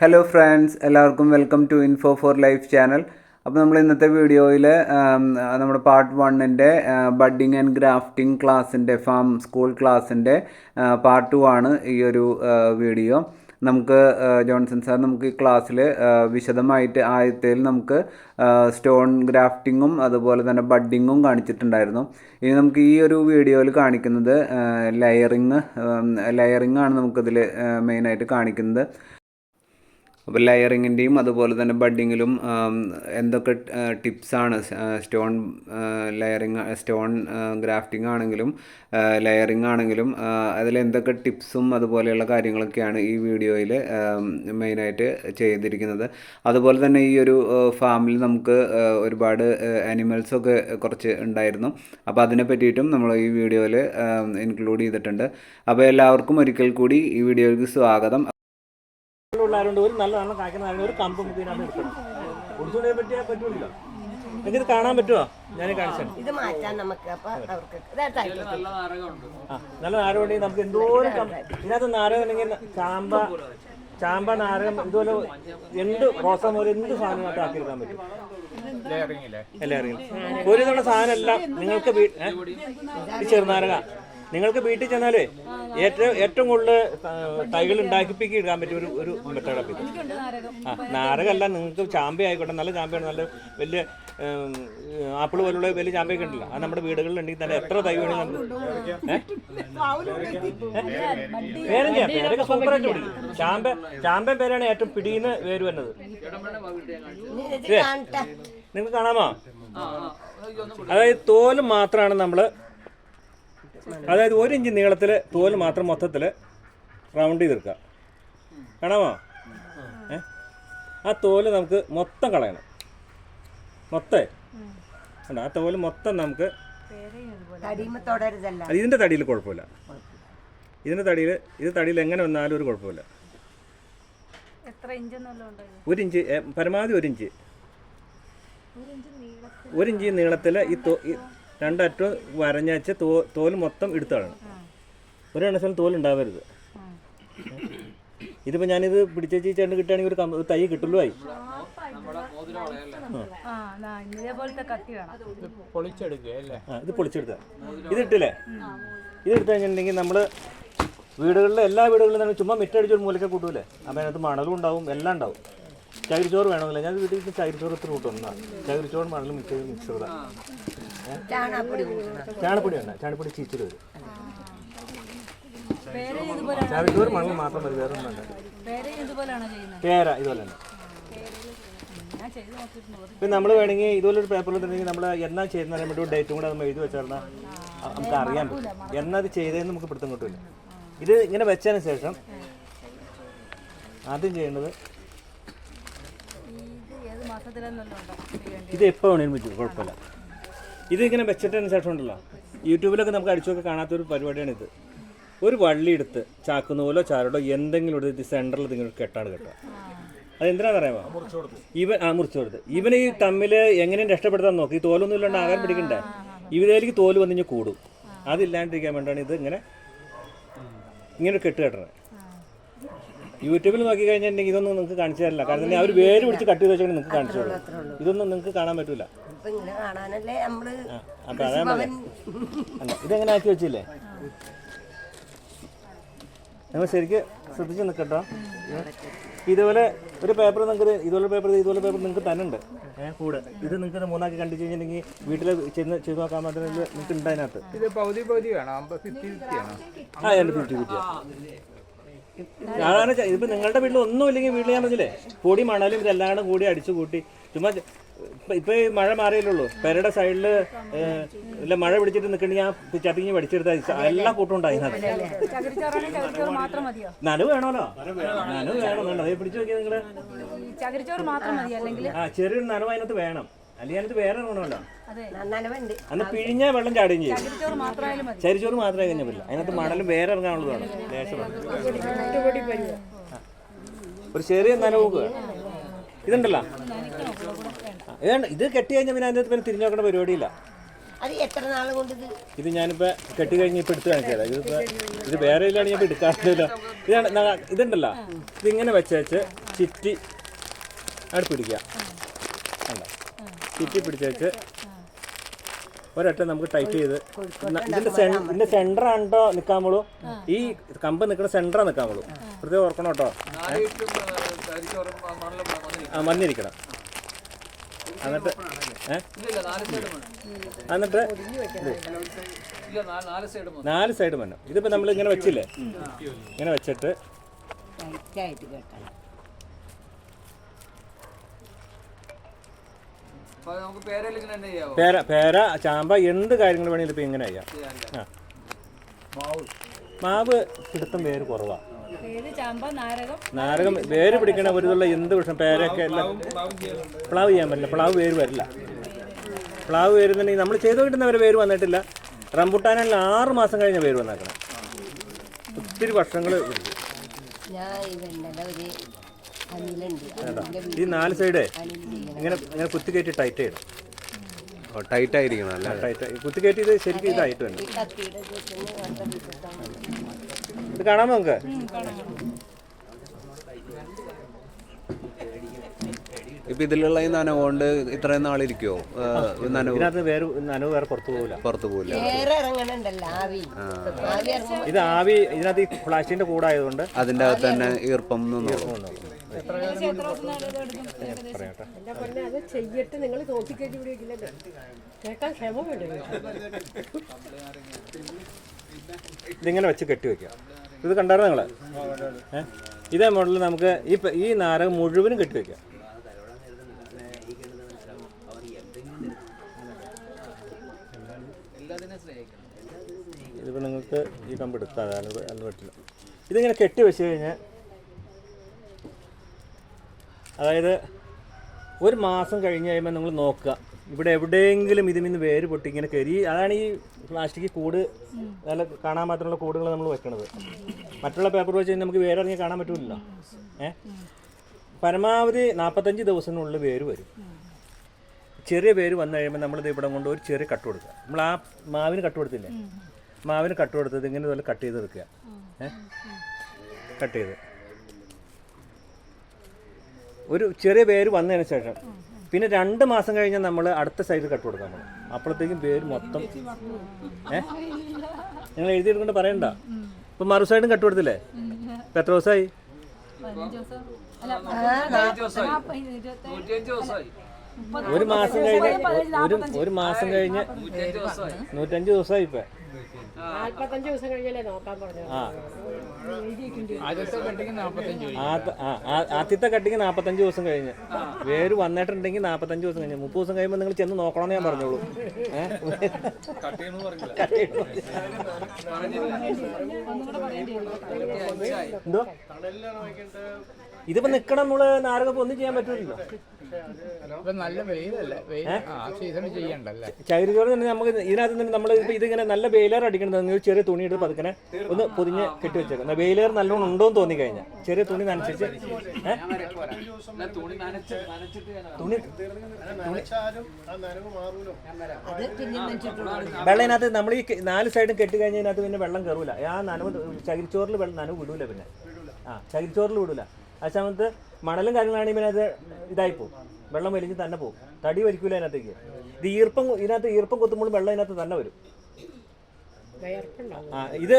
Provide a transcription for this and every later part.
Hello friends എല്ലാവർക്കും welcome to info for life channel അപ്പോൾ നമ്മൾ ഇന്നത്തെ വീഡിയോയിൽ നമ്മുടെ പാർട്ട് വണ്ണിന്റെ ബഡ്ഡിങ് ആൻഡ് ഗ്രാഫ്റ്റിംഗ് ക്ലാസ്സിന്റെ ഫാം സ്കൂൾ ക്ലാസ്സിന്റെ പാർട്ട് ടു ആണ് ഈ ഒരു വീഡിയോ നമുക്ക് ജോൺസൺ സാർ നമുക്ക് ഈ ക്ലാസ്സിൽ വിശദമായിട്ട് ആദ്യത്തേൽ നമുക്ക് സ്റ്റോൺ ഗ്രാഫ്റ്റിങ്ങും അതുപോലെ തന്നെ ബഡ്ഡിങ്ങും കാണിച്ചിട്ടുണ്ടായിരുന്നു. ഇനി നമുക്ക് ഈ ഒരു വീഡിയോയിൽ കാണിക്കുന്നത് ലെയറിങ് ലെയറിങ് ആണ് നമുക്കിതിൽ മെയിനായിട്ട് കാണിക്കുന്നത്. അപ്പോൾ ലെയറിങ്ങിന്റെയും അതുപോലെ തന്നെ ബഡിങ്ങിലും എന്തൊക്കെ ടിപ്സാണ് സ്റ്റോൺ ലെയറിങ് സ്റ്റോൺ ഗ്രാഫ്റ്റിംഗ് ആണെങ്കിലും ലെയറിങ് ആണെങ്കിലും അതിൽ എന്തൊക്കെ ടിപ്സും അതുപോലെയുള്ള കാര്യങ്ങളൊക്കെയാണ് ഈ വീഡിയോയിൽ മെയിനായിട്ട് ചെയ്തിരിക്കുന്നത്. അതുപോലെ തന്നെ ഈ ഒരു ഫാമിൽ നമുക്ക് ഒരുപാട് അനിമൽസൊക്കെ കുറച്ച് ഉണ്ടായിരുന്നു. അപ്പോൾ അതിനെ പറ്റിയിട്ടും നമ്മൾ ഈ വീഡിയോയിൽ ഇൻക്ലൂഡ് ചെയ്തിട്ടുണ്ട്. അപ്പോൾ എല്ലാവർക്കും ഒരിക്കൽ കൂടി ഈ വീഡിയോയ്ക്ക് സ്വാഗതം. ഉള്ളവരുണ്ട് ഒരു നല്ല നല്ല കായ്ക്കുന്ന ഒരു കമ്പ് നമുക്ക് ഇതിനകത്ത് എടുക്കണം ഒടിച്ചുകൊണ്ടേ പറ്റിയാൽ പറ്റൂല എനിക്കിത് കാണാൻ പറ്റുമോ ഞാൻ കാണിച്ചു. ഇത് മാറ്റാൻ നമുക്ക് നല്ല നാരകമുണ്ടെങ്കിൽ നമുക്ക് എന്തോരം കമ്പ് ഇതിനകത്ത് നാരകം ഉണ്ടെങ്കിൽ ചാമ്പ ചാമ്പ നാരകം ഇതുപോലെ എന്ത് റോസ പോലെ എന്ത് സാധനമായിട്ട് ആക്കിയെടുക്കാൻ പറ്റും? ലെയറിങ്ങിൽ ഒരു തവണ സാധനം എല്ലാം നിങ്ങൾക്ക്? ചെറുനാരക. നിങ്ങൾക്ക് വീട്ടിൽ ചെന്നാലേ ഏറ്റവും ഏറ്റവും കൂടുതൽ തൈകൾ ഉണ്ടാക്കിപ്പിക്കി ഇടാൻ പറ്റിയ ഒരു ഒരു മെത്തേഡാണ് ഇത് ആ നാരകമല്ല നിങ്ങൾക്ക് ചാമ്പ ആയിക്കോട്ടെ നല്ല ചാമ്പയാണ് നല്ല വലിയ ആപ്പിൾ പോലുള്ള വലിയ ചാമ്പയൊക്കെ ഉണ്ടല്ലോ. അത് നമ്മുടെ വീടുകളിൽ വീടുകളിലുണ്ടെങ്കിൽ തന്നെ എത്ര തൈ വേണമെങ്കിൽ? പേരും ചെയ്യാം പേരൊക്കെ സൂപ്പറായിട്ട് പിടിക്കും. ചാമ്പ ചാമ്പൻ പേരാണ് ഏറ്റവും പിടിയുന്ന വേര് വരുന്നത് നിങ്ങൾക്ക് കാണാമോ? അതായത് തോൽ മാത്രമാണ് നമ്മൾ അതായത് ഒരു ഇഞ്ച് നീളത്തിൽ തോൽ മാത്രം മൊത്തത്തിൽ റൗണ്ട് ചെയ്തെടുക്കുക. കാണാമോ? ആ തോൽ നമുക്ക് മൊത്തം കളയണം. മൊത്തേ. കണ്ടോ? ആ തോൽ മൊത്തം നമുക്ക് അത് ഇതിന്റെ തടിയിൽ കുഴപ്പമില്ല. ഇതിന്റെ തടിയിൽ ഇത് തടിയിൽ എങ്ങനെ വന്നാലും ഒരു കുഴപ്പമില്ല. ഒരു ഇഞ്ച് പരമാവധി ഒരു ഇഞ്ച്. ഒരു ഇഞ്ച് നീളത്തിൽ ഈ തോ ഈ രണ്ടറ്റവും വരഞ്ഞാച്ച് തോ തോൽ മൊത്തം കളയണം. ഒരു എണ്ണസ്ഥലം തോൽ ഉണ്ടാവരുത്. ഇതിപ്പോൾ ഞാനിത് പിടിച്ചേച്ചി ചേട്ടൻ കിട്ടുകയാണെങ്കിൽ ഒരു തൈ കിട്ടുള്ളൂ ആയി. ഇത് പൊളിച്ചെടുത്ത. ഇത് ഇട്ടില്ലേ? ഇത് എടുത്തു കഴിഞ്ഞിട്ടുണ്ടെങ്കിൽ നമ്മൾ വീടുകളിലെ എല്ലാ വീടുകളിലും തന്നെ ചുമ്മാ മിറ്റടിച്ചൊരു മൂലക്കെ കൂട്ടൂലേ? അപ്പം അതിനകത്ത് മണലും ഉണ്ടാവും എല്ലാം ഉണ്ടാവും. ചകിരിച്ചോറ് വേണമെന്നില്ല. ഞാൻ വീട്ടിൽ ചകിരിച്ചോറ് ഇത്ര കൂട്ടുന്ന ചകിരിച്ചോറും മണലും മിക്സ് ചെയ്ത് മിക്സ് ചെയ്താ ചാണകപ്പൊടി കൂട്ടണം. ചാണപ്പൊടി വേണ്ട. ചാണപ്പൊടി ചീച്ചിൽ വരും. ചകിരിച്ചോറ് മണൽ മാത്രം മതി. വേറെ ഒന്നും വേണ്ട. പേര് കേര ഇതുപോലെ തന്നെ. പിന്നെ നമ്മൾ വേണമെങ്കിൽ ഇതുപോലെ ഒരു പേപ്പറിൽ തന്നെ നമ്മൾ എന്നാ ചെയ്യുന്ന അറിയാൻ വേണ്ടി ഡേറ്റും കൂടെ നമ്മൾ എഴുതി വെച്ചാൽ നമുക്ക് അറിയാൻ പറ്റും. എന്നാ അത് ചെയ്തതെന്ന് നമുക്ക് പിടുത്തം കിട്ടില്ല ഇത് ഇങ്ങനെ വെച്ചതിന് ശേഷം ആദ്യം ചെയ്യേണ്ടത് ഇത് ഏത് മാസത്തിലെന്നല്ലോ ഉണ്ടോ ചെയ്യേണ്ടി ഇത് എപ്പോൾ വേണേലും കുഴപ്പമില്ല. ഇത് ഇങ്ങനെ വെച്ചിട്ടതിന് ശേഷം ഉണ്ടല്ലോ യൂട്യൂബിലൊക്കെ നമുക്ക് അടിച്ചൊക്കെ കാണാത്തൊരു പരിപാടിയാണ് ഇത് ഒരു വള്ളി എടുത്ത് ചാക്കുന്നൂലോ ചാരോടോ എന്തെങ്കിലും എടുത്ത് സെന്ററിൽ ഇതിങ്ങനെ കെട്ടാണ് കെട്ടുക. അത് എന്തിനാണെന്നറിയാമോ ഇവൻ ആ മുറിച്ചു കൊടുത്ത്. ഇവൻ ഈ തമ്മിൽ എങ്ങനെയും രക്ഷപ്പെടുത്താൻ നോക്കി. ഈ തോലൊന്നും ഇല്ലാണ്ട് ആകാൻ പിടിക്കണ്ടേ. ഇവരേക്ക് തോൽ വന്നു കഴിഞ്ഞാൽ കൂടും. അതില്ലാണ്ടിരിക്കാൻ വേണ്ടിയാണ് ഇത് ഇങ്ങനെ ഇങ്ങനെ ഒരു കെട്ട് കെട്ടണത് യൂട്യൂബിൽ നോക്കി കഴിഞ്ഞിട്ടുണ്ടെങ്കിൽ ഇതൊന്നും നിങ്ങൾക്ക് കാണിച്ചു തരില്ല. കാരണം അവർ വേര് പിടിച്ച് കട്ട് ചെയ്ത് വെച്ചാൽ നിങ്ങൾക്ക് കാണിച്ചു തരും. ഇതൊന്നും നിങ്ങൾക്ക് കാണാൻ പറ്റൂല. അപ്പൊ അതാ ഇതെങ്ങനെ ആക്കി വെച്ചില്ലേ? നിങ്ങൾ ശരിക്ക് ശ്രദ്ധിച്ച് നിൽക്കട്ടോ ഇതുപോലെ ഒരു പേപ്പർ നിങ്ങൾക്ക് ഇതുപോലെ പേപ്പർ ഇതുപോലെ പേപ്പർ നിങ്ങൾക്ക് തന്നെ ഉണ്ട് ഏഹ് കൂടെ. ഇത് നിങ്ങൾക്ക് മൂന്നാക്കി കണ്ടു കഴിഞ്ഞിട്ടുണ്ടെങ്കിൽ വീട്ടിൽ ചെന്ന് ചെയ്ത് നോക്കാൻ മാത്രമേ നിങ്ങൾക്ക് ഉണ്ട് അതിനകത്ത്. ഇത് പകുതി പകുതി വേണം. അമ്പത് ഫിഫ്റ്റി ഫിഫ്റ്റി ആണോ ആ എന്റെ ഫിഫ്റ്റി ഫിഫ്റ്റി ചെ- ഇതിപ്പോ നിങ്ങളുടെ വീട്ടിൽ ഒന്നും ഇല്ലെങ്കിൽ വീട്ടിൽ ഞാൻ പറഞ്ഞില്ലേ? പൊടി മണലും ഇതെല്ലാം കൂടെ കൂടി അടിച്ചു കൂട്ടി. ചുമ്മാ ഇപ്പൊ ഈ മഴ മാറിയല്ലുള്ളൂ പെരയുടെ സൈഡിൽ ഇല്ല മഴ പിടിച്ചിട്ട് നിൽക്കണെങ്കിൽ ഞാൻ ചപ്പിങ്ങി പഠിച്ചെടുത്താൽ എല്ലാ കൂട്ടും ഉണ്ട് അതിനകത്ത് മാത്രം മതിയോ നനവ് വേണമല്ലോ നനവ് വേണം. അതേ പിടിച്ചു നോക്കിയാൽ നിങ്ങൾ ആ ചെറിയൊരു നനവ് അതിനകത്ത് വേണം. അല്ലെങ്കിൽ വേറെ നനവുണ്ട് അന്ന് പിഴിഞ്ഞ വെള്ളം ചാടുകയും ചെയ്യും ചരിച്ചോറ് മാത്രമേ കഴിഞ്ഞാൽ പറ്റില്ല. അതിനകത്ത് മണലും വേറെ ഇറങ്ങാനുള്ളതാണ് ഒരു ചെറിയ നനവ് വേണം. ഇതുണ്ടല്ലോ ഇത് കെട്ടി കഴിഞ്ഞാൽ പിന്നെ അതിനകത്ത് പിന്നെ തിരിഞ്ഞു നോക്കേണ്ട പരിപാടിയില്ല. ഇത് ഞാനിപ്പോ കെട്ടി കഴിഞ്ഞ് ഇപ്പൊ എടുത്ത് കാണിച്ചത്. ഇതിപ്പോ ഇത് വേറെ ഇല്ലാണ് ഞാൻ എടുക്കാറില്ല ഇതാണ് ഇതുണ്ടല്ലോ. ഇതിങ്ങനെ വെച്ച് വെച്ച് ചിറ്റി അടുപ്പിടിക്കുക. പിടിക്കുക കണ്ടോ? ചിറ്റി പിടിച്ചേച്ച് ഒരൊറ്റ നമുക്ക് ടൈറ്റ് ചെയ്ത് ഇതിന്റെ ഇതിന്റെ സെന്റർ ആണ്ടോ പോളൂ ഈ കമ്പ് നിൽക്കുന്ന സെന്ററാ നിക്കാൻ പോളൂ പ്രത്യേകം ഓർക്കണം കേട്ടോ ആ മഞ്ഞിരിക്കണം എന്നിട്ട് എന്നിട്ട് നാല് സൈഡ് മഞ്ഞ ഇതിപ്പോ നമ്മൾ ഇങ്ങനെ വെച്ചില്ലേ ഇങ്ങനെ വെച്ചിട്ട് ടൈറ്റായിട്ട് കേട്ടോ നമുക്ക് പേരയിൽ ഇങ്ങനെ തന്നെ ചെയ്യാവോ പേര പേര ചാമ്പ എന്ത് കാര്യങ്ങൾ വേണമെങ്കിലും ഇപ്പൊ ഇങ്ങനെ ചെയ്യാം. ആ. മാവ്. പിടുത്തം വേര് കുറവാ. നാരകം. നാരകം വേര് പിടിക്കണ ഒരു ഇതുള്ള എന്ത് വിഷം? പേരൊക്കെ എല്ലാം പ്ലാവ് ചെയ്യാൻ പറ്റില്ല. പ്ലാവ് വേര് വരില്ല. പ്ലാവ് വരുന്നുണ്ടെങ്കിൽ നമ്മൾ ചെയ്തു കിട്ടുന്നവരെ വേര് വന്നിട്ടില്ല. റംബുട്ടാനിൽ ആറ് മാസം കഴിഞ്ഞ വേര് വന്നേക്കണം. ഒത്തിരി വർഷങ്ങൾ ഞാൻ ഒരു ഈ നാല് സൈഡ്? ഇങ്ങനെ ഇങ്ങനെ കുത്തി കയറ്റി ടൈറ്റ് ചെയ്യണം. ടൈറ്റ് ആയിരിക്കണം അല്ലേ? ടൈറ്റ് കുത്തി കയറ്റി ഇത് ശരിക്കും ഇതായിട്ട് വേണം ഇത് കാണാമോ നമുക്ക്? ഇപ്പൊ ഇതിലുള്ള ഈ നനവ് കൊണ്ട് ഇത്രയും നാളിരിക്കോ നനവ് ഇതിനകത്ത് വേറെ നനവ് വേറെ പുറത്തു പോകില്ല പുറത്ത് ആവി. ഇത് ആവി ഇതിനകത്ത് ഈ ഫ്ലാഷിന്റെ കൂടായതുകൊണ്ട് അതിന്റെ അകത്ത് തന്നെ ഈർപ്പം നിന്നോളും. എന്റെ പൊന്നെ അത് ചെയ്യട്ട് നിങ്ങൾ നോക്കിക്കഴിഞ്ഞ് പിടിക്കില്ലല്ലോ കേൾക്കാൻ ക്ഷമ വേണ്ടേ ഇതിങ്ങനെ വെച്ച് കെട്ടി വെക്കാം. ഇത് കണ്ടായിരുന്നു നിങ്ങൾ? ഇതേ മോഡൽ നമുക്ക് ഈ ഈ നാരകം മുഴുവനും കെട്ടി വെക്കാം. ഇതിപ്പോൾ നിങ്ങൾക്ക് ഈ കമ്പ് എടുത്താൽ അത് അത് പറ്റില്ല ഇതിങ്ങനെ കെട്ടി വെച്ച് കഴിഞ്ഞാൽ അതായത് ഒരു മാസം കഴിഞ്ഞ് കഴിയുമ്പോൾ നിങ്ങൾ നോക്കുക. ഇവിടെ എവിടെയെങ്കിലും ഇതിൽ നിന്ന് വേര് പൊട്ടി ഇങ്ങനെ കയറി അതാണ് ഈ പ്ലാസ്റ്റിക് കൂട് നല്ല കാണാൻ മാത്രമുള്ള കൂടുകൾ നമ്മൾ വെക്കണത്. മറ്റുള്ള പേപ്പർ വെച്ച് നമുക്ക് വേരിറങ്ങി കാണാൻ പറ്റില്ലല്ലോ ഏ? പരമാവധി നാൽപ്പത്തഞ്ച് ദിവസത്തിനുള്ളിൽ വേര് വരും. ചെറിയ വേര് വന്നു കഴിയുമ്പോൾ നമ്മളിത് ഇവിടെ കൊണ്ട് ഒരു ചെറിയ കട്ട് കൊടുക്കുക. നമ്മൾ ആ മാവിന് കട്ട് കൊടുത്തില്ലേ? മാവിന് കട്ട് കൊടുത്തത് ഇങ്ങനെ ഇതുപോലെ കട്ട് ചെയ്ത് എടുക്കുക ഏ? കട്ട് ചെയ്ത്. ഒരു ചെറിയ പേര് വന്നതിന് ശേഷം. പിന്നെ രണ്ട് മാസം കഴിഞ്ഞാൽ നമ്മൾ അടുത്ത സൈഡിൽ കട്ട് കൊടുക്കാൻ നമ്മൾ. അപ്പോഴത്തേക്കും പേര് മൊത്തം. ഏ? നിങ്ങൾ എഴുതിയെടുക്കൊണ്ട് പറയണ്ട. ഇപ്പം മറു സൈഡും കട്ട് കൊടുത്തില്ലേ എത്ര ദിവസമായി? ഒരു മാസം കഴിഞ്ഞ് ഒരു മാസം കഴിഞ്ഞ് നൂറ്റഞ്ച് ദിവസമായി ഇപ്പം. നാല്പത്തഞ്ച് ദിവസം കഴിഞ്ഞല്ലേ നോക്കാൻ പറഞ്ഞു. ആ. ആദ്യത്തെ കെട്ടിങ് നാൽപ്പത്തഞ്ച് ദിവസം കഴിഞ്ഞ്. വേര് വന്നിട്ടുണ്ടെങ്കിൽ നാപ്പത്തഞ്ച് ദിവസം കഴിഞ്ഞ്. മുപ്പത് ദിവസം കഴിയുമ്പോൾ നിങ്ങൾ ചെന്ന് നോക്കണമെന്ന് ഞാൻ പറഞ്ഞോളൂ. ഏഹ് എന്തോ? ഇതിപ്പോ നിക്കണം നമ്മൾ നാരകപ്പ് ഒന്നും ചെയ്യാൻ പറ്റൂലല്ലോ. ഇപ്പൊ നല്ല വെയിലല്ലേ? ചെയ്യണ്ടല്ലേ? ചകിരിച്ചോറ് തന്നെ നമുക്ക് ഇതിനകത്ത് നിന്ന് നമ്മൾ ഇപ്പൊ ഇതിങ്ങനെ നല്ല വെയിലർ അടിക്കണത് ചെറിയ തുണി എടുത്ത് പതുക്കനെ ഒന്ന് പൊതിഞ്ഞ് കെട്ടി വെച്ചേക്കാം. വെയിലർ നല്ലോണം ഉണ്ടോ എന്ന് തോന്നി കഴിഞ്ഞാൽ ചെറിയ തുണി നനച്ചിട്ട്? തുണി വെള്ളം ഇതിനകത്ത് നമ്മൾ ഈ നാല് സൈഡും കെട്ടി കഴിഞ്ഞാൽ ഇതിനകത്ത് പിന്നെ വെള്ളം കയറൂല ആ നനവ് ചകിരിച്ചോറിൽ വെള്ളം നനവ് വിടൂല പിന്നെ. ആ ചകിരിച്ചോറിൽ വിടൂല. ആ സമയത്ത് മണലും കാര്യങ്ങളാണെങ്കിൽ പിന്നെ അത് ഇതായി പോകും വെള്ളം വലിഞ്ഞ് തന്നെ പോകും തടി വലിക്കൂല അതിനകത്തേക്ക്. ഇത് ഈർപ്പം ഇതിനകത്ത് ഈർപ്പം കൊത്തുമ്പോൾ വെള്ളം ഇതിനകത്ത് തന്നെ വരും. ആ ഇത്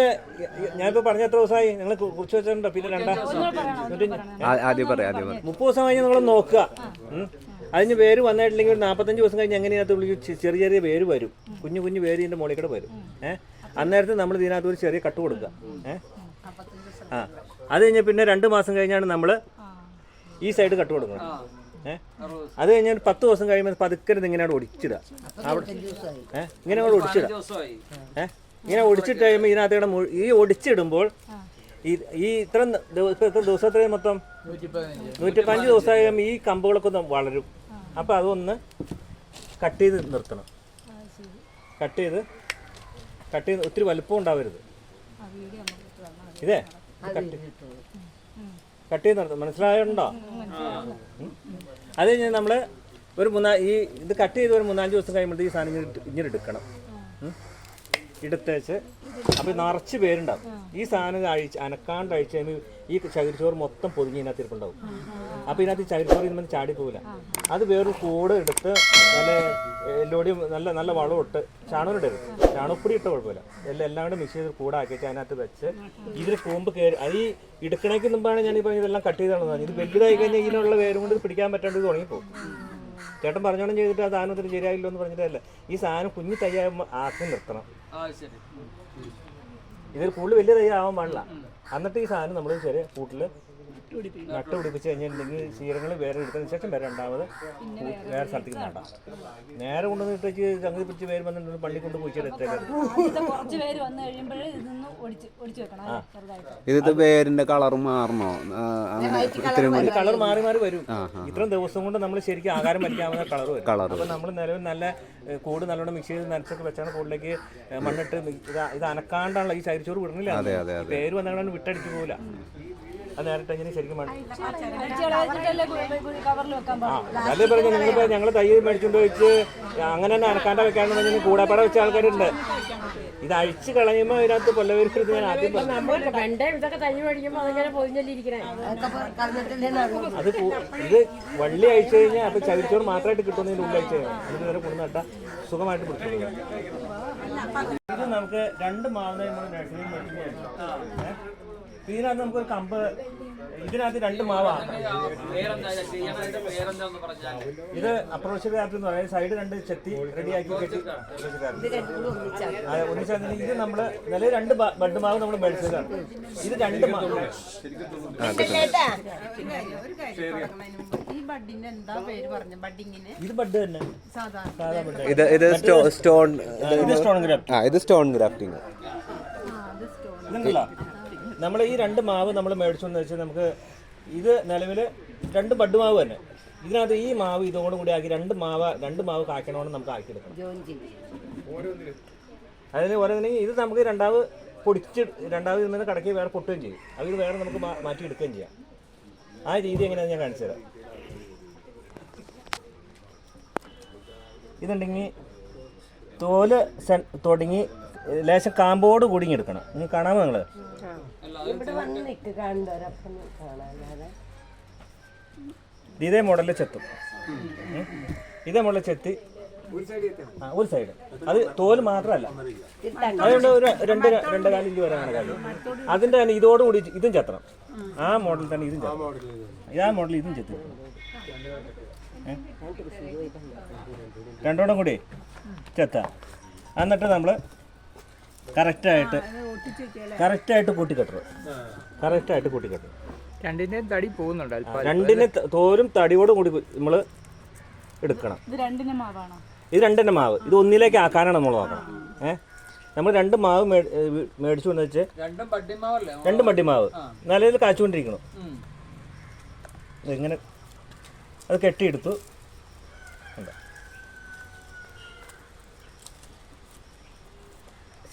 ഞാനിപ്പോ പറഞ്ഞ എത്ര ദിവസമായി? നിങ്ങൾ കുറിച്ച് വെച്ചിട്ടുണ്ടോ? പിന്നെ രണ്ടാം മുപ്പത് ദിവസം. കഴിഞ്ഞ് നിങ്ങൾ നോക്കുക. അതിന് വേര് വന്നിട്ടില്ലെങ്കിൽ ഒരു നാൽപ്പത്തഞ്ച് ദിവസം കഴിഞ്ഞ് എങ്ങനെയാത്ത ഉള്ളിൽ ചെ- ചെറിയ ചെറിയ വേര് വരും. കുഞ്ഞു കുഞ്ഞു വേര് ഇതിന്റെ മുകളിൽ കൂടെ വരും. ഏഹ് അന്നേരത്തെ നമ്മൾ ഇതിനകത്ത് ഒരു ചെറിയ കട്ട് കൊടുക്കുക. ഏഹ് ആ. അത് കഴിഞ്ഞ് പിന്നെ രണ്ട് മാസം കഴിഞ്ഞാണ് നമ്മൾ ഈ സൈഡ് കട്ട് കൊടുക്കുന്നത്. ഏഹ് അത് കഴിഞ്ഞാൽ പത്ത് ദിവസം കഴിയുമ്പോൾ പതുക്കെ ഇങ്ങനെ അവിടെ ഒടിച്ചിടുക അവിടെ ഏഹ് ഇങ്ങനെ അവിടെ ഒടിച്ചിടുക ഏഹ് ഇങ്ങനെ ഒടിച്ചിട്ട് കഴിയുമ്പോൾ ഇതിനകത്ത് മുഴു- ഈ ഒടിച്ചിടുമ്പോൾ ഈ ഈ ഇത്ര ദിവസം എത്ര ദിവസം എത്രയും മൊത്തം നൂറ്റി പതിനഞ്ച് നൂറ്റിപ്പഞ്ച് ദിവസമായി കഴിയുമ്പോൾ ഈ കമ്പുകളൊക്കെ ഒന്ന് വളരും. അപ്പോൾ അതൊന്ന് കട്ട് ചെയ്ത് നിർത്തണം. കട്ട് ചെയ്ത് കട്ട് ചെയ്ത് ഒത്തിരി വലുപ്പം ഉണ്ടാവരുത്. ഇതേ? കട്ട് കട്ട് ചെയ്ത് നടത്തും മനസ്സിലായുണ്ടോ? അത് കഴിഞ്ഞ് നമ്മൾ ഒരു മൂന്നാ ഈ ഇത് കട്ട് ചെയ്ത് ഒരു മൂന്നാൽ ദിവസം കഴിയുമ്പോൾ ഈ സാധനം ഇങ്ങനെ എടുക്കണം. എടുത്തേച്ച് അപ്പോൾ നിറച്ച് പേരുണ്ടാവും. ഈ സാധനം അഴിച്ച് അനക്കാണ്ട് അഴിച്ച് കഴിയുമ്പോൾ ഈ ചകിരിച്ചോറ് മൊത്തം പൊതിഞ്ഞ് ഇതിനകത്ത് ഇരിപ്പുണ്ടാവും. അപ്പോൾ ഇതിനകത്ത് ചൈൽഡ് ഇതിന് ചാടി പോകില്ല അത് വേറൊരു കൂട് എടുത്ത് നല്ല എല്ലോടിയും നല്ല നല്ല വളം ഇട്ട് ചാണകം ഇടരുത്. ചാണകപ്പൊടി ഇട്ട കുഴപ്പമില്ല. എല്ലാം എല്ലാം കൂടെ മിക്സ് ചെയ്ത് കൂടാക്കിയിട്ട് അതിനകത്ത് വെച്ച് ഇതിൽ കൂമ്പ് കയറി അത് ഈ ഇടുക്കണേക്ക് മുമ്പാണ് ഞാൻ ഈ പറഞ്ഞ ഇതെല്ലാം കട്ട് ചെയ്താണെന്ന് ഇത് വലുതായി കഴിഞ്ഞാൽ ഇതിനുള്ള വേരും കൊണ്ട് ഇത് പിടിക്കാൻ പറ്റാണ്ട് തുടങ്ങി പോകും ചേട്ടൻ പറഞ്ഞോണം ചെയ്തിട്ട് ആ സാധനത്തിന് ശരിയായില്ലോ എന്ന് പറഞ്ഞിട്ടല്ല. ഈ സാധനം കുഞ്ഞു തയ്യാകുമ്പോൾ ആക്കി നിർത്തണം. ഇതിൽ കൂടുതൽ വലിയ തയ്യാറാവാൻ ആവാൻ പാടില്ല എന്നിട്ട് ഈ സാധനം നമ്മൾ ചെറിയ കൂട്ടിൽ നട്ട് പിടിപ്പിച്ച് കഴിഞ്ഞിട്ടുണ്ടെങ്കിൽ ശീലങ്ങൾ വേറെ എടുത്തതിന് ശേഷം വേറെ രണ്ടാമത് വേറെ സ്ഥലത്തേക്ക് നടാം. നേരെ കൊണ്ടുവന്നിട്ട് വെച്ച് സംഗതി പിടിച്ച് പേര് വന്നിട്ട് പള്ളി കൊണ്ട് പോയി ആദ്യത്തെ കുറച്ച് പേര് വന്നു കഴിയുമ്പോഴേ ഇതൊന്ന് ഒടിച്ച് ഒടിച്ചു വെക്കണം. അല്ലേ? ചെറുതായിട്ട്. ഇത് വേരിന്റെ കളർ മാറണോ? അങ്ങനെ കളർ മാറി മാറി വരും. ഇത്രയും ദിവസം കൊണ്ട് നമ്മൾ ശരിക്കും ആകാരം വലിക്കാവുന്ന കളർ വരും. അപ്പൊ നമ്മൾ നിലവിൽ നല്ല കൂട് നല്ലോണം മിക്സ് ചെയ്ത് നനച്ചൊക്കെ വെച്ചാണ് കൂടുതലേക്ക് മണ്ണിട്ട് ഇത് അനക്കാണ്ടാണല്ലോ ഈ ചരിച്ചോറ് വിടണില്ല. അതെ, അതെ, ഈ പേര് വന്നാണ് വിട്ടടിച്ചു പോകില്ല അത് നേരിട്ട് ശരിക്കും പറഞ്ഞു. നിങ്ങളിപ്പോൾ ഞങ്ങൾ തൈ മേടിച്ചുകൊണ്ട് വെച്ച് അങ്ങനെ തന്നെ അനക്കാണ്ട വെക്കാണ്ട് പറഞ്ഞാൽ കൂടാപ്പാട വെച്ച ആൾക്കാരുണ്ട്. ഇത് അഴിച്ചു കളയുമ്പോ ഇതിനകത്ത് കൊല്ലവരുത് ഞാൻ ആദ്യം അത് ഇത് വള്ളി അഴിച്ചു കഴിഞ്ഞാൽ അപ്പൊ ചവിച്ചോട് മാത്രമായിട്ട് കിട്ടുന്നതിന് ഉള്ളിൽ അഴിച്ചു ഇത് വരെ നേരെ കൊണ്ടു നട്ടാൽ സുഖമായിട്ട് പിടിച്ചു ഇത് നമുക്ക് രണ്ട് മാവുന്ന നമ്മൾ നഴ്സറിയിൽ മേടിക്കുകയാണ് ഇതിനകത്ത് നമുക്കൊരു കമ്പ് ഇതിനകത്ത് രണ്ട് മാവാണ്. ഇത് അപ്രോച്ച് വ്യാപ്തി എന്ന് പറയുന്നത് സൈഡ് രണ്ട് ചെത്തി റെഡിയാക്കി കെട്ടി. വ്യാപ്തി. ഇത് അതെ, നമ്മൾ നില രണ്ട് ബഡ് മാവ് നമ്മൾ മേടിച്ചതാണ്. ഇത് രണ്ട് മാവ് ഇത് ബഡ് തന്നെ. ഇത് ഇത് സ്റ്റോ- സ്റ്റോൺ ഇത് സ്റ്റോൺ ഗ്രാഫ്റ്റ് ആ ഇത് സ്റ്റോൺ ഗ്രാഫ്റ്റിംഗ് ഇതുണ്ടല്ലോ നമ്മൾ ഈ രണ്ട് മാവ് നമ്മൾ മേടിച്ചോന്ന് വെച്ചാൽ നമുക്ക് ഇത് നിലവിൽ രണ്ട് ബഡ് മാവ് തന്നെ. ഇതിനകത്ത് ഈ മാവ് ഇതോടും കൂടി ആക്കി രണ്ട് മാവ് രണ്ട് മാവ് കായ്ക്കണമെന്ന് നമുക്ക് ആക്കിയെടുക്കണം. അതിന് ഓരോന്നിനും ഇത് നമുക്ക് രണ്ടാവ് പൊടിച്ച് രണ്ടാമത് ഇതിൽ നിന്ന് കടക്കി വേറെ പൊട്ടുകയും ചെയ്യും. അത് ഇത് വേറെ നമുക്ക് മാറ്റി എടുക്കുകയും ചെയ്യാം. ആ രീതി എങ്ങനെയാണെന്ന് ഞാൻ കാണിച്ചു തരാം. ഇതുണ്ടെങ്കിൽ തോൽ തുടങ്ങി ലേശം കാമ്പോട് കൂടി എടുക്കണം. നിങ്ങൾ കാണാമോ നിങ്ങൾ ഇവിടെ വന്ന് ഇതേ മോഡലിൽ ചെത്തും. ഇതേ മോഡലിൽ ചെത്തി. ആ ഒരു സൈഡ് അത് തോൽ മാത്രമല്ല. അതുകൊണ്ട് ഒരു രണ്ട് രണ്ട് കാലം ഇഞ്ച് വരാനാണ് കാര്യം. അതിന്റെ തന്നെ ഇതോടുകൂടി ഇതും ചെത്തണം. ആ മോഡൽ തന്നെ ഇതും ചെത്തണം. ഇതാ മോഡൽ ഇതും ചെത്തി? രണ്ടോടും കൂടി ചെത്താം. എന്നിട്ട് നമ്മൾ കറക്റ്റായിട്ട് കറക്റ്റായിട്ട് കൂട്ടിക്കെട്ടണം കറക്റ്റായിട്ട് കൂട്ടിക്കെട്ടണം രണ്ടിന്റെയും തടി പോകുന്നുണ്ട് രണ്ടിന് ത- തോലും തടിയോടും കൂടി നമ്മൾ എടുക്കണം. ഇത് രണ്ടെണ്ണം മാവ്. ഇത് ഒന്നിലേക്ക് ആക്കാനാണ് നമ്മൾ നോക്കണം. ഏഹ് നമ്മൾ രണ്ട് മാവ് മേടിച്ചു കൊണ്ട് വെച്ച് രണ്ടും പട്ടിമാവ് നല്ല രീതിയിൽ കാച്ചുകൊണ്ടിരിക്കണം. ഇങ്ങനെ അത് കെട്ടിയെടുത്തു.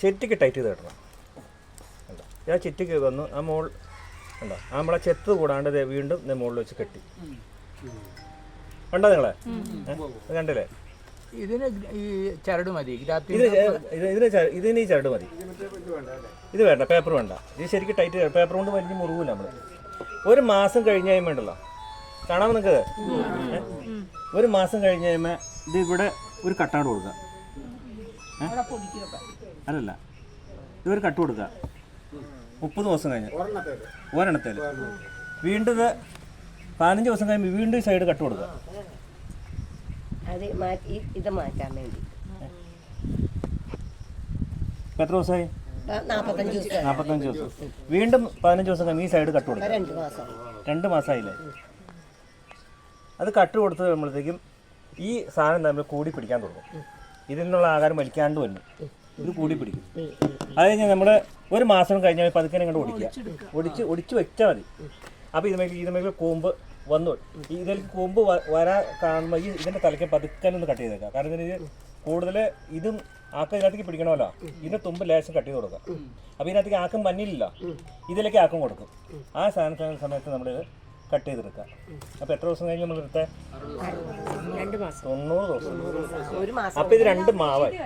ചെറ്റിക്ക് ടൈറ്റ് ചെയ്ത് കിട്ടണം. കണ്ടോ. ആ ചെറ്റിക്ക് വന്നു. ആ മോൾ കണ്ടോ? ആ നമ്മളെ ചെത്ത് കൂടാണ്ട് വീണ്ടും മുകളിൽ വെച്ച് കെട്ടി. കണ്ടോ നിങ്ങളെ? കണ്ടില്ലേ? ഇതിന് ഈ ചരട് മതി. ഇത് ഇത് ഇതിന് ചര- ഇതിന് ഈ ചരട് മതി. ഇത് വേണ്ട പേപ്പർ വേണ്ട. ഇത് ശരിക്കും ടൈറ്റ് പേപ്പർ കൊണ്ട് വലിഞ്ഞ് മുറിവില്ല നമ്മൾ ഒരു മാസം കഴിഞ്ഞ് കഴിയുമ്പോൾ ഉണ്ടല്ലോ. കാണാമോ നിങ്ങൾക്ക് ഒരു മാസം കഴിഞ്ഞ് കഴിയുമ്പോൾ ഇത് ഇവിടെ ഒരു കട്ടാട് കൊടുക്കുക ഏ? അല്ലല്ല. ഇതൊരു കട്ട് കൊടുക്കുക മുപ്പത് ദിവസം കഴിഞ്ഞ്. ഒരെണ്ണത്തിൽ വീണ്ടും ഇത് പതിനഞ്ച് ദിവസം കഴിയുമ്പോൾ വീണ്ടും ഈ സൈഡ് കട്ട് കൊടുക്കുക അത് മാറ്റി ഇത് മാറ്റാൻ വേണ്ടി. എത്ര ദിവസമായി ആ, നാപ്പത്തഞ്ച് ദിവസം. നാൽപ്പത്തഞ്ച് ദിവസം. വീണ്ടും പതിനഞ്ച് ദിവസം കഴിയുമ്പോൾ ഈ സൈഡ് കട്ട് കൊടുക്കുക രണ്ട് മാസം. രണ്ട് മാസമായില്ലേ അത് കട്ട് കൊടുത്ത് കഴിയുമ്പോഴത്തേക്കും ഈ സാധനം തമ്മിൽ കൂടി പിടിക്കാൻ തുടങ്ങും. ഇതിൽ നിന്നുള്ള ആഹാരം വലിക്കാണ്ട് വന്നു. ഇത് കൂടി പിടിക്കും. അത് കഴിഞ്ഞാൽ നമ്മൾ ഒരു മാസം കഴിഞ്ഞാൽ പതുക്കെ ഇങ്ങോട്ട് ഒടിക്കുക ഒടിച്ച് ഒടിച്ച് വെച്ചാൽ മതി. അപ്പോൾ ഇതുമേൽ ഇതുമേൽ കൂമ്പ് വന്നു. ഇതിൽ കൂമ്പ് വരാ കാണുമ്പോൾ ഈ ഇതിന്റെ തലയ്ക്ക് പതുക്കെ ഒന്ന് കട്ട് ചെയ്തേക്കാം കാരണം ഇതിന് ഇത് കൂടുതൽ ഇതും ആക്ക ഇതിനകത്തേക്ക് പിടിക്കണമല്ലോ. ഇതിന്റെ തുമ്പ് ലേശം കട്ട് ചെയ്ത് കൊടുക്കുക. അപ്പോൾ ഇതിനകത്തേക്ക് ആക്കം മഞ്ഞില്ല ഇതിലേക്ക് ആക്കം കൊടുക്കും. ആ സാധനത്തിന് സമയത്ത് നമ്മൾ കട്ട് ചെയ്തെടുക്കുക. അപ്പോൾ എത്ര ദിവസം കഴിഞ്ഞ് നമ്മൾ എടുത്തേ? തൊണ്ണൂറ് ദിവസം. ഒരു മാസം. അപ്പൊ ഇത് രണ്ട് മാവായി.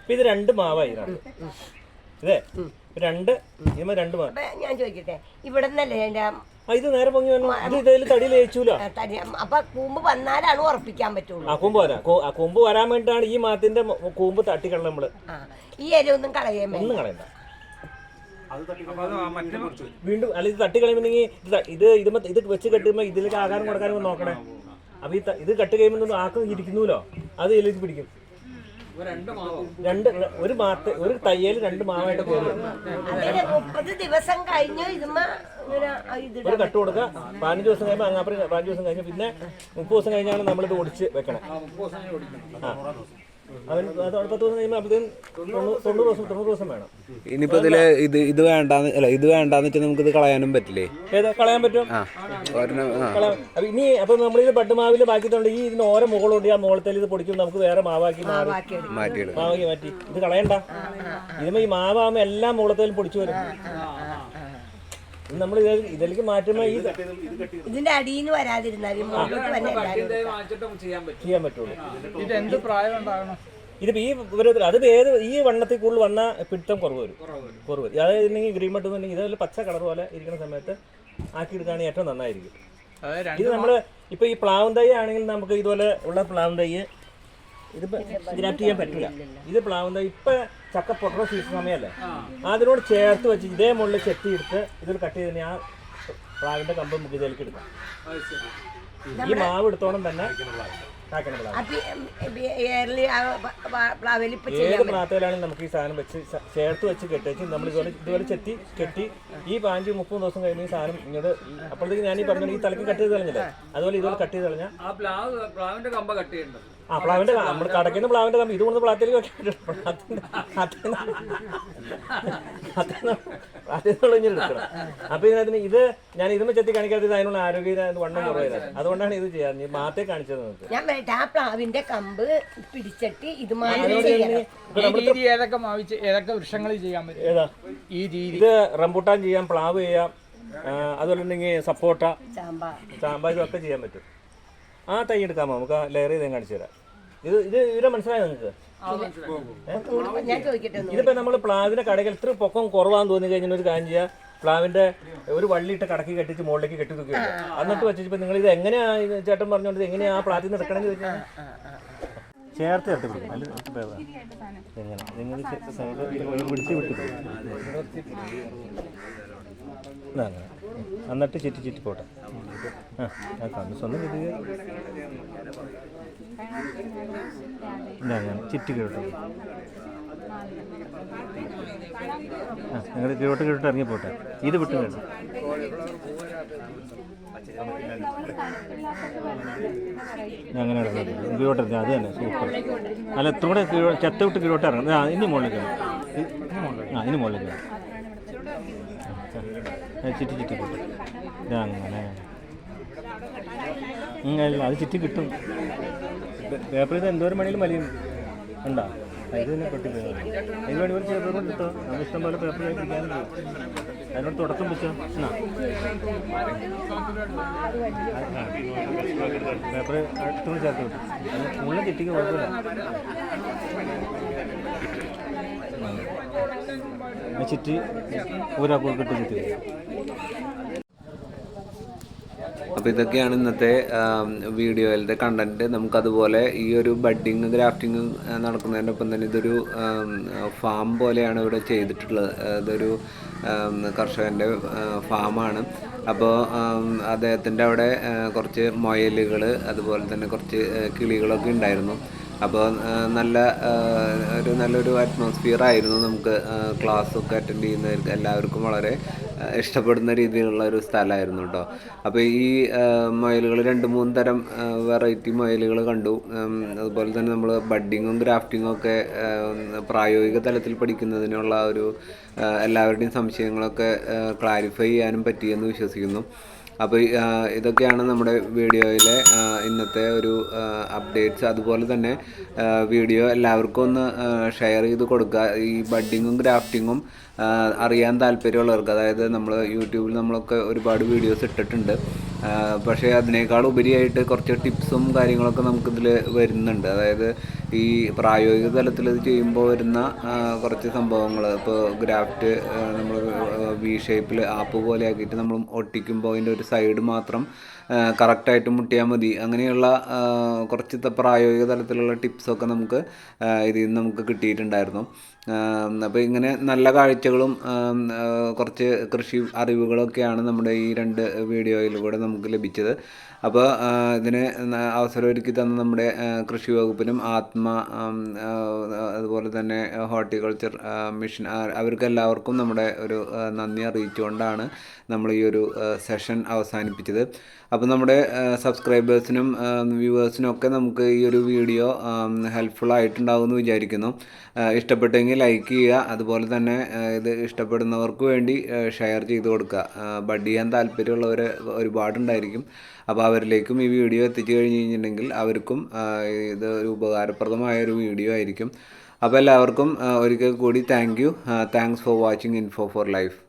അപ്പൊ ഇത് രണ്ട് മാവായി. ഇതേ രണ്ട് ഇതുമ്പോ രണ്ട് മാവ് ഞാൻ ചോദിക്കട്ടെ ഇവിടെ നിന്നല്ലേ എന്റെ ഇത് നേരെ പൊങ്ങി വന്നു ഇത് ഇതിൽ തടിയിൽ ഏച്ചൂല അപ്പൊ കൂമ്പ് വന്നാലാണ് ഉറപ്പിക്കാൻ പറ്റുള്ളൂ. ആ കൂമ്പ് വരാം. ആ കൂമ്പ് വരാൻ വേണ്ടിയിട്ടാണ് ഈ മാത്തിന്റെ കൂമ്പ് തട്ടിക്കളഞ്ഞ നമ്മൾ. ഈ ഇല ഒന്നും കളയാൻ ഒന്നും കളയണ്ട. വീണ്ടും അല്ല ഇത് തട്ടി കളയുമ്പോഴെങ്കിൽ ഇത് ഇത് ഇത് വെച്ച് കെട്ടുമ്പോ ഇതിലേക്ക് ആഹാരം കൊടുക്കാനും നോക്കണേ. അപ്പൊ ഈ ഇത് കട്ട് കഴിയുമ്പോൾ ആക്കം ഇരിക്കുന്നുല്ലോ അത് ഇതിലേക്ക് പിടിക്കും. രണ്ട് ഒരു മാത്ത് ഒരു തയ്യൽ രണ്ട് മാവായിട്ട് പോകും അതിന് മുപ്പത് ദിവസം കഴിഞ്ഞു ഒരു കട്ട് കൊടുക്കുക. പതിനഞ്ച് ദിവസം കഴിയുമ്പോൾ അങ്ങാപ്പുറം പതിനഞ്ച് ദിവസം കഴിഞ്ഞ് പിന്നെ മുപ്പത് ദിവസം കഴിഞ്ഞാണ് നമ്മളിത് ഓടിച്ച് വെക്കണേ. ആ അവൻ പത്ത് ദിവസം കഴിയുമ്പോൾ അപ്പോഴത്തേക്കും തൊണ്ണൂറ് ദിവസം തൊണ്ണൂറ് ദിവസം വേണം. ഇനിയിപ്പോൾ ഇതിൽ ഇത് ഇത് വേണ്ടാന്ന് അല്ല ഇത് വേണ്ടാന്ന് വെച്ചാൽ ഇത് കളയാനും പറ്റില്ലേ? ഏതാ കളയാൻ പറ്റും? ആ ഒരെണ്ണം ആ. കളയാം അപ്പൊ ഇനി അപ്പൊ നമ്മളിത് ബഡ്മാവിൽ ബാക്കിയിട്ടുണ്ട് ഈ ഇതിന് ഓരോ മുകളുണ്ട് ആ മുകളത്തിൽ ഇത് പൊടിക്കും. നമുക്ക് വേറെ മാവാക്കി മാറി മാവാക്കി മാറ്റി. ഇത് കളയണ്ട. ഇതിന് ഈ മാവാകുമ്പോ എല്ലാ മുകളത്തേലും പൊടിച്ചു വരും. നമ്മൾ ഇതിലേക്ക് മാറ്റുമ്പോ ഈ ഇതിന്റെ അടിയിൽ നിന്ന് വരാതിരുന്നാലും മുകളിലോട്ട് തന്നെ എല്ലാവരും ചെയ്യാൻ പറ്റുള്ളൂ. ഇത് എന്ത് പ്രായം ഉണ്ടാകണം? ഇതിപ്പോ ഈ വിവരത്തിൽ അത് ഏത് ഈ വണ്ണത്തിൽ കൂടുതൽ വന്ന പിടുത്തം കുറവ് വരും. കുറവ് വരും. അതായത് ഇല്ലെങ്കിൽ ഗ്രീൻ മട്ട് എന്നുണ്ടെങ്കിൽ ഇതേപോലെ പച്ച കളർ പോലെ ഇരിക്കുന്ന സമയത്ത് ആക്കി എടുക്കുകയാണെങ്കിൽ ഏറ്റവും നന്നായിരിക്കും. ഇത് നമ്മൾ ഇപ്പൊ ഈ പ്ലാവും തൈ ആണെങ്കിൽ നമുക്ക് ഇതുപോലെ ഉള്ള പ്ലാവും തൈ ഇതിപ്പോ ഗ്രാഫ്റ്റ് ചെയ്യാൻ പറ്റില്ല ഇത് പ്ലാവുന്ന ഇപ്പൊ ചക്ക പൊട്ടണ സീസൺ സമയമല്ലേ അതിനോട് ചേർത്ത് വെച്ച് ഇതേ മുകളിൽ ചെത്തി എടുത്ത് ഇതിൽ കട്ട് ചെയ്ത് ആ പ്ലാവിന്റെ കമ്പ് ഇതിലേക്ക് എടുക്കാം. ഈ മാവ് എടുത്തോണം തന്നെ ഏത് പ്രാർത്ഥനയിലാണെങ്കിൽ നമുക്ക് ഈ സാധനം വെച്ച് ചേർത്ത് വെച്ച് കെട്ടിച്ച് നമ്മൾ ഇതുപോലെ ഇതുപോലെ ചെത്തി കെട്ടി ഈ പാഞ്ച് മുപ്പത് ദിവസം കഴിയുമ്പോൾ ഈ സാധനം ഇങ്ങോട്ട് അപ്പോഴത്തേക്ക് ഞാൻ ഈ പറഞ്ഞ ഈ തലക്ക് കട്ട് ചെയ്ത് കളഞ്ഞില്ലേ? അതുപോലെ ഇതുപോലെ കട്ട് ചെയ്ത് കളഞ്ഞാൽ ആ പ്ലാവ് പ്ലാവിന്റെ കമ്പ കടക്കിൽ നിന്ന് പ്ലാവിന്റെ ക- നമ്മൾ കടക്കുന്ന പ്ലാവിന്റെ കമ്പ് ഇത് കൊണ്ട് പ്ലാത്തിലേക്ക് വെക്കാൻ അപ്പൊ ഇതിനകത്തിന് ഇത് ഞാൻ ഇതിന് ചെത്തി കാണിക്കാത്തത് അതിനുള്ള ആരോഗ്യ വണ്ണം കുറവായിരുന്നു അതുകൊണ്ടാണ് ഇത് ചെയ്യാറ് നീ മാത്തേ കാണിച്ചത് നമുക്ക് ഞാൻ ആ പ്ലാവിന്റെ കമ്പ് പിടിച്ചിട്ട് ഇത് ഏതൊക്കെ മാവിച്ച് ഏതൊക്കെ വൃക്ഷങ്ങൾ ചെയ്യാൻ പറ്റും? ഏതാ? ഈ രീതി. ഇത് റംബൂട്ടാൻ ചെയ്യാം പ്ലാവ് ചെയ്യാം അതുപോലെ സപ്പോട്ട ചാമ്പ. ചാമ്പ ഇതൊക്കെ ചെയ്യാൻ പറ്റും. ആ തൈ എടുക്കാമോ നമുക്ക് ലെയർ ചെയ്ത് കാണിച്ചു തരാം. ഇത് ഇത് ഇവരെ മനസ്സിലായോ നിങ്ങൾക്ക്? ഒന്നുകൂടി ഞാൻ ചോദിക്കട്ടെ ഇതിപ്പോ നമ്മൾ പ്ലാവിന്റെ കടകൾ ഇത്ര പൊക്കം കുറവാന്ന് തോന്നി കഴിഞ്ഞാൽ ഒരു കാര്യം ചെയ്യുക പ്ലാവിന്റെ ഒരു വള്ളിയിട്ട് കടക്കി കെട്ടിച്ച് മുകളിലേക്ക് കെട്ടി തൂക്കി എന്നിട്ട് വെച്ചിട്ട് നിങ്ങൾ ഇത് എങ്ങനെയാ ചേട്ടൻ പറഞ്ഞോണ്ട് ഇത് എങ്ങനെയാ ആ പ്ലാറ്റിൽ നിന്ന് എടുക്കണമെന്ന് ചോദിച്ചാൽ ചേർത്ത് ചേർത്ത് കൊടുക്കും. അതിൽ എങ്ങനെ? നിങ്ങൾ പിടിച്ച് വിട്ടു അങ്ങനെ. എന്നിട്ട് ചുറ്റി ചുറ്റി പോട്ടെ. ഞാൻ സ്വന്തം ചുറ്റി അങ്ങനെ ചുറ്റി കേട്ടോ ആ നിങ്ങൾ കീഴോട്ട് കീഴോട്ട് ഇറങ്ങി പോട്ടെ. ഇത് വിട്ടു വേണം ഞാൻ അങ്ങനെ കീഴോട്ട് അത് തന്നെ. സൂപ്പർ. അല്ല എത്ര കീഴോ ചെത്ത വിട്ട് കീഴോട്ട് ഇറങ്ങും ആ ഇനി മുകളിലേക്ക് ആ ഇനി മുകളിലേക്ക് ചിറ്റി ചുറ്റി ഇതാ അങ്ങനെ അത് ചുറ്റി കിട്ടും. പേപ്പറിൽ നിന്ന് എന്തോരം മണിയിലും വലിയ ഉണ്ടോ അതിൽ തന്നെ പൊട്ടിപ്പോയി അതിന് വേണ്ടി ഒരു കൊണ്ട് കിട്ടോ നമ്മൾ ഇഷ്ടം പോലെ പേപ്പർ പിടിക്കാനുണ്ട് അതിനോട് തുടക്കം വെച്ചോ. പേപ്പർ അടുത്തുകൊണ്ട് ചേർത്ത് കിട്ടും മുള്ള ചുറ്റിക്ക് കുഴപ്പമില്ല. ചുറ്റി കൊടുക്കിട്ട് ചുറ്റി. അപ്പോൾ ഇതൊക്കെയാണ് ഇന്നത്തെ വീഡിയോയിലത്തെ കണ്ടന്റ് നമുക്കതുപോലെ ഈ ഒരു ബഡ്ഡിങ് ഗ്രാഫ്റ്റിംഗ് നടക്കുന്നതിന്റെ ഒപ്പം തന്നെ ഇതൊരു ഫാം പോലെയാണ് ഇവിടെ ചെയ്തിട്ടുള്ളത്. ഇതൊരു കർഷകന്റെ ഫാമാണ്. അപ്പോൾ അദ്ദേഹത്തിന്റെ അവിടെ കുറച്ച് മൊയലുകൾ അതുപോലെ തന്നെ കുറച്ച് കിളികളൊക്കെ ഉണ്ടായിരുന്നു. അപ്പോൾ നല്ല ഒരു നല്ലൊരു അറ്റ്മോസ്ഫിയർ ആയിരുന്നു നമുക്ക് ക്ലാസ്സൊക്കെ അറ്റൻഡ് ചെയ്യുന്നവർക്ക് എല്ലാവർക്കും വളരെ ഇഷ്ടപ്പെടുന്ന രീതിയിലുള്ള ഒരു സ്ഥലമായിരുന്നു കേട്ടോ. അപ്പോൾ ഈ മൊയലുകൾ രണ്ട് മൂന്ന് തരം വെറൈറ്റി മൊയലുകൾ കണ്ടു. അതുപോലെ തന്നെ നമ്മൾ ബഡ്ഡിങ്ങും ഗ്രാഫ്റ്റിങ്ങും ഒക്കെ പ്രായോഗിക തലത്തിൽ പഠിക്കുന്നതിനുള്ള ഒരു എല്ലാവരുടെയും സംശയങ്ങളൊക്കെ ക്ലാരിഫൈ ചെയ്യാനും പറ്റിയെന്ന് വിശ്വസിക്കുന്നു. അപ്പോൾ ഇതൊക്കെയാണ് നമ്മുടെ വീഡിയോയിലെ ഇന്നത്തെ ഒരു അപ്ഡേറ്റ്സ് അതുപോലെ തന്നെ വീഡിയോ എല്ലാവർക്കും ഒന്ന് ഷെയർ ചെയ്ത് കൊടുക്കുക. ഈ ബഡ്ഡിങ്ങും ഗ്രാഫ്റ്റിങ്ങും അറിയാൻ താല്പര്യമുള്ളവർക്ക്. അതായത് നമ്മൾ യൂട്യൂബിൽ നമ്മളൊക്കെ ഒരുപാട് വീഡിയോസ് ഇട്ടിട്ടുണ്ട്. പക്ഷേ അതിനേക്കാൾ ഉപരിയായിട്ട് കുറച്ച് ടിപ്സും കാര്യങ്ങളൊക്കെ നമുക്കിതിൽ വരുന്നുണ്ട്. അതായത് ഈ പ്രായോഗിക തലത്തിൽ ഇത് ചെയ്യുമ്പോൾ വരുന്ന കുറച്ച് സംഭവങ്ങൾ ഇപ്പോൾ ഗ്രാഫ്റ്റ് നമ്മൾ വി ഷേപ്പിൽ ആപ്പ് പോലെ ആക്കിയിട്ട് നമ്മൾ ഒട്ടിക്കുമ്പോൾ അതിന്റെ ഒരു സൈഡ് മാത്രം കറക്റ്റായിട്ട് മുട്ടിയാൽ മതി. അങ്ങനെയുള്ള കുറച്ച് പ്രായോഗിക തലത്തിലുള്ള ടിപ്സൊക്കെ നമുക്ക് ഇതിൽ നിന്ന് നമുക്ക് കിട്ടിയിട്ടുണ്ടായിരുന്നു. അപ്പോൾ ഇങ്ങനെ നല്ല കാഴ്ചകളും കുറച്ച് കൃഷി അറിവുകളൊക്കെയാണ് നമ്മുടെ ഈ രണ്ട് വീഡിയോയിലൂടെ നമുക്ക് ലഭിച്ചത്. അപ്പോൾ ഇതിന് അവസരമൊരുക്കി തന്ന നമ്മുടെ കൃഷി വകുപ്പിനും ആത്മ അതുപോലെ തന്നെ ഹോർട്ടിക്കൾച്ചർ മിഷൻ അവർക്കെല്ലാവർക്കും നമ്മുടെ ഒരു നന്ദി അറിയിച്ചുകൊണ്ടാണ് നമ്മൾ ഈ ഒരു സെഷൻ അവസാനിപ്പിച്ചത്. അപ്പോൾ നമ്മുടെ സബ്സ്ക്രൈബേഴ്സിനും വ്യൂവേഴ്സിനും ഒക്കെ നമുക്ക് ഈ ഒരു വീഡിയോ ഹെൽപ്ഫുൾ ആയിട്ടുണ്ടാകുമെന്ന് വിചാരിക്കുന്നു. ഇഷ്ടപ്പെട്ടെങ്കിൽ ലൈക്ക് ചെയ്യുക അതുപോലെ തന്നെ ഇത് ഇഷ്ടപ്പെടുന്നവർക്ക് വേണ്ടി ഷെയർ ചെയ്ത് കൊടുക്കുക. ബഡ് ചെയ്യാൻ താല്പര്യമുള്ളവർ ഒരുപാടുണ്ടായിരിക്കും. അപ്പോൾ അവരിലേക്കും ഈ വീഡിയോ എത്തിച്ചു കഴിഞ്ഞ് കഴിഞ്ഞിട്ടുണ്ടെങ്കിൽ അവർക്കും ഇത് ഒരു ഉപകാരപ്രദമായ ഒരു വീഡിയോ ആയിരിക്കും. അപ്പോൾ എല്ലാവർക്കും ഒരിക്കൽ കൂടി thank you thanks for watching info for life